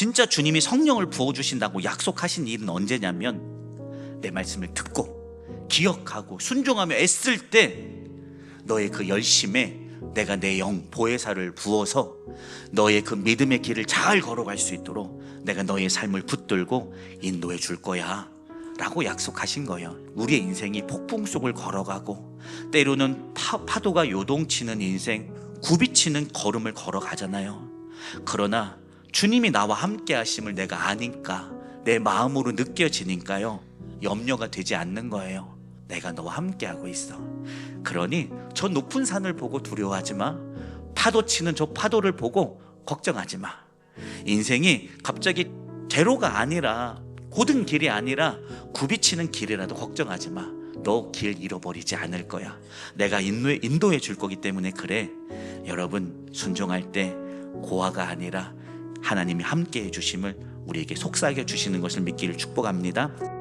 진짜 주님이 성령을 부어주신다고 약속하신 일은 언제냐면 내 말씀을 듣고 기억하고 순종하며 애쓸 때 너의 그 열심에 내가 내 영 보혜사를 부어서 너의 그 믿음의 길을 잘 걸어갈 수 있도록 내가 너의 삶을 붙들고 인도해 줄 거야. 라고 약속하신 거예요. 우리의 인생이 폭풍 속을 걸어가고 때로는 파, 파도가 요동치는 인생, 굽이치는 걸음을 걸어가잖아요. 그러나 주님이 나와 함께 하심을 내가 아니까 내 마음으로 느껴지니까요. 염려가 되지 않는 거예요. 내가 너와 함께 하고 있어. 그러니 저 높은 산을 보고 두려워하지 마. 파도 치는 저 파도를 보고 걱정하지 마. 인생이 갑자기 제로가 아니라 고든 길이 아니라 굽이치는 길이라도 걱정하지 마. 너 길 잃어버리지 않을 거야. 내가 인도해, 인도해 줄 거기 때문에 그래. 여러분 순종할 때 고아가 아니라 하나님이 함께 해 주심을 우리에게 속삭여 주시는 것을 믿기를 축복합니다.